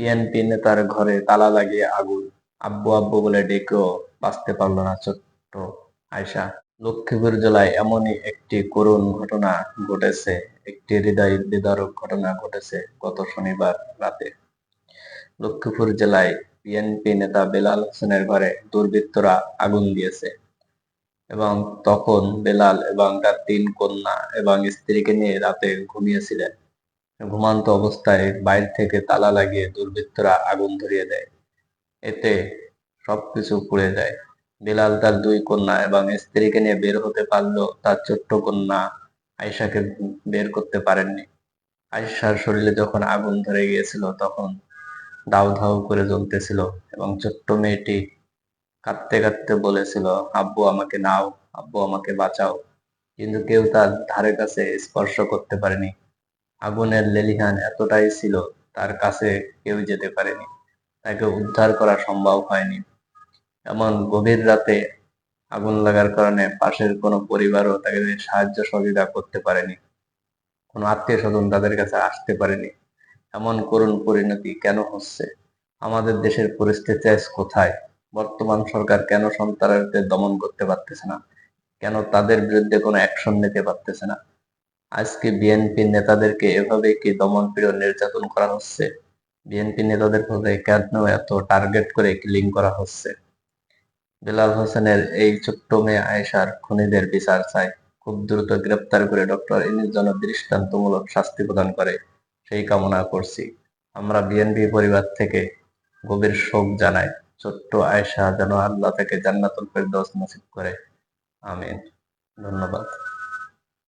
BNP নেতার ঘরে তালা লাগিয়ে আগুন। আব্বু আব্বু বলে ডেকেও বাঁচতে পারল না ছোট্ট আয়সা লক্ষ্মীপুর জেলায় এমনই একটি করুণ ঘটনা ঘটেছে, একটি হৃদয় বিদারক ঘটনা ঘটেছে গত শনিবার রাতে। লক্ষ্মীপুর জেলায় বিএনপি নেতা বেলাল হোসেনের ঘরে দুর্বৃত্তরা আগুন দিয়েছে এবং তখন বেলাল এবং তার তিন কন্যা এবং স্ত্রীকে নিয়ে রাতে ঘুমিয়েছিলেন। ঘুমান্ত অবস্থায় বাইরে থেকে তালা লাগিয়ে দুর্বৃত্তরা আগুন ধরিয়ে দেয়। এতে সবকিছু পুড়ে যায়। বিলাল তার দুই কন্যা এবং স্ত্রীকে নিয়ে বের হতে পারলেও তার ছোট্ট কন্যা আয়সাকে বের করতে পারেননি। আয়সার শরীরে যখন আগুন ধরে গিয়েছিল, তখন দাউ ধাউ করে জ্বলতেছিল এবং ছোট্ট মেয়েটি কাঁদতে কাঁদতে বলেছিল, আব্বু, আমাকে নাও, আব্বু, আমাকে বাঁচাও। কিন্তু কেউ তার ধারে কাছে স্পর্শ করতে পারেনি। আগুনের লেলিহান এতটাই ছিল, তার কাছে কেউ যেতে পারেনি। তাকে উদ্ধার করা সম্ভব হয়নি। এমন গভীর রাতে আগুন লাগার কারণে পাশের কোনো পরিবারও তাকে সাহায্য সহযোগিতা করতে পারেনি। কোনো আত্মীয় স্বজন তাদের কাছে আসতে পারেনি। এমন করুণ পরিণতি কেন হচ্ছে? আমাদের দেশের পরিস্থিতি কোথায়? বর্তমান সরকার কেন সন্ত্রাসীদের দমন করতে পারতেছে না? কেন তাদের বিরুদ্ধে কোনো অ্যাকশন নিতে পারতেছে না? আজকে বিএনপি নেতাদেরকে এভাবে কি দমন পীড়ন নির্যাতন করা হচ্ছে? বিএনপি নেতাদের প্রতি কেন এত টার্গেট করে কিলিং করা হচ্ছে? বেলাল হোসেনের এই ছোট্ট মেয়ে আয়েশার খুনিদের বিচার চাই। খুব দ্রুত গ্রেপ্তার করে ডক্টর ইনির জন্য দৃষ্টান্তমূলক শাস্তি প্রদান করে। সেই কামনা করছি। আমরা বিএনপি পরিবার থেকে গভীর শোক জানাই। ছোট্ট আয়েশা যেন আল্লাহ থেকে জান্নাতুল ফেরদৌস নসিব করে। আমিন। ধন্যবাদ।